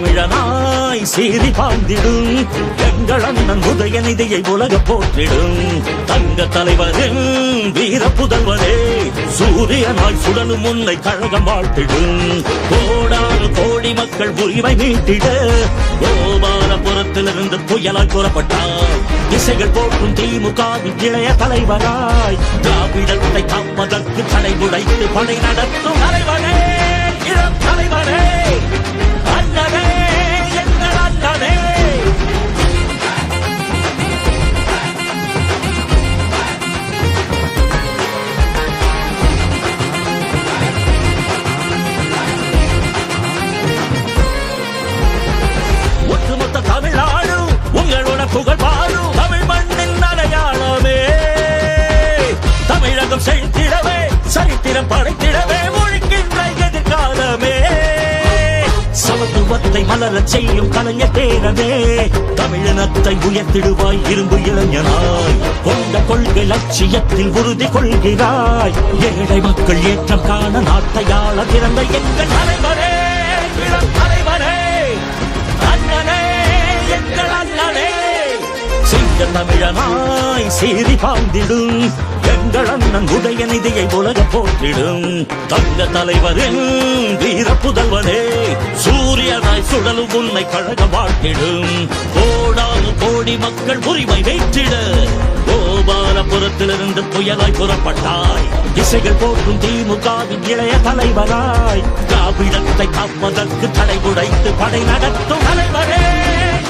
தமிழனாய் சீறி பாய்ந்திடும் எங்கள் அண்ணன் உதயநிதியை உலக போற்றிடும். தங்க தலைவரின் வீர புதல்வரே சூரியனாய் சுடலும் உன்னை கழகம் வாழ்த்திடும். கோடானு கோடி மக்கள் உரிமை மீட்டிட கோபாலபுரத்திலிருந்து புயலாய் கூறப்பட்டார் திசைகள் போற்றும் திமுகவின் இளைய தலைவராய் திராவிடத்தை காப்பதற்கு தடை உடைத்து படை நடத்தும் தலைவரே இளம் தலைவரே சரித்திரம் படைத்திடவே ஒழிக்கின்ற எதிர்காலமே சமத்துவத்தை மலரச் செய்யும் கலைஞர் தேரவே தமிழினத்தை உயர்த்திடுவாய் இரும்பு இளைஞனாய். கொண்ட கொள்கை லட்சியத்தில் உறுதி கொள்கிறாய். ஏழை மக்கள் ஏற்றம் காண நாட்டையாள திறந்த எங்கள் தலைவரே. தமிழனாய் சீறி பாய்ந்திடும் எங்கள் அண்ணன் உதயநிதியை உலக போற்றிடும். தங்க தலைவரின் வீர புதல்வனே சூரியனாய் சுடலும் உன்னை கழக வாழ்த்திடும். கோடானு கோடி மக்கள் உரிமை வைத்திட கோபாலபுரத்திலிருந்து புயலாய் புறப்பட்டாய். திசைகள் போற்றும் திமுகவின் இளைய தலைவராய் திராவிடத்தை காப்பதற்கு தடை உடைத்து படை நடத்தும் தலைவரே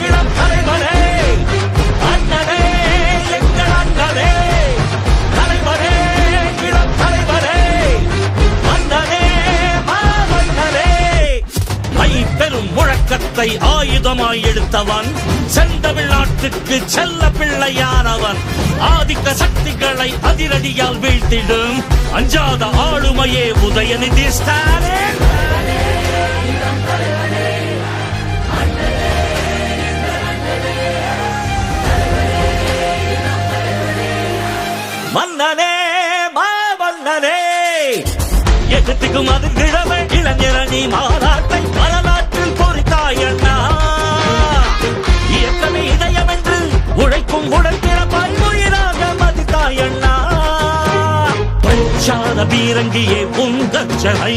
இளம் தலைவரே முழக்கத்தை ஆயுதமாய் எடுத்தவன் செந்தமிழ் நாட்டுக்கு செல்ல பிள்ளையானவன். ஆதிக்க சக்திகளை அதிரடியால் வீழ்த்திடும். அஞ்சாத ஆளுமையே உதயநிதி ஸ்டாலின். மன்னனே மாமன்னனே எதிர்த்துக்கும் அது கிழமை இளைஞரணி மாநாட்டை வரலாற்றில் பொறித்தாயண்ணா இயக்கமே இதயம் என்று உழைக்கும் உடல் பிறப்பாய் உயிராக மதித்தாயண்ணா பிரச்சார பீரங்கியே உங்கச்சனை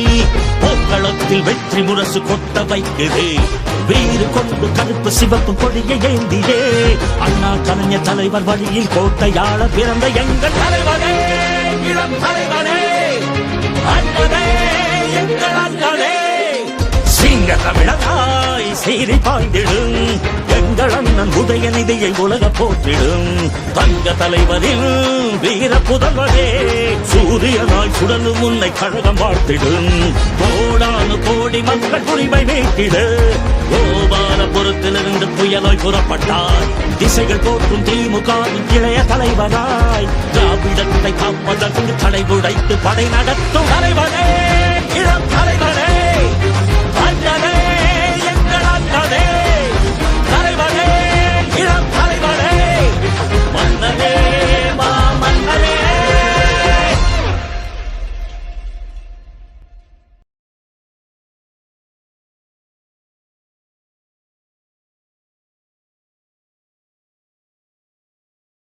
போக்களத்தில் வெற்றி முரசு கொட்ட வைக்குதே. வீறு கொண்டு கருப்பு சிவப்பு கொடியை ஏந்தியே அண்ணா கலைஞர் தலைவர் வழியில் கோட்டையாள பிறந்த எங்கள் தலைவரே இளம் தலைவரே அண்ணனே எங்கள் அண்ணனே. சிங்க தமிழனாய் சீறி பாய்ந்திடும். எங்கள் அண்ணன் உதய நிதியை உலக போற்றிடும். தங்க தலைவரில் வீர புதல்வரே சூரியனாய் சுடலும் உன்னை கழகம் வாழ்த்திடும். கோடானு கோடி மக்கள் உரிமை மீட்டிட. கோபாலபுரத்திலிருந்து புயலாய் புறப்பட்டார் திசைகள் போற்றும் திமுகவின் இளைய தலைவராய் திராவிடத்தை காப்பதற்கு தடை உடைத்து படை நடத்தும் தலைவரே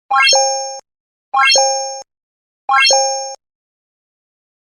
Bye.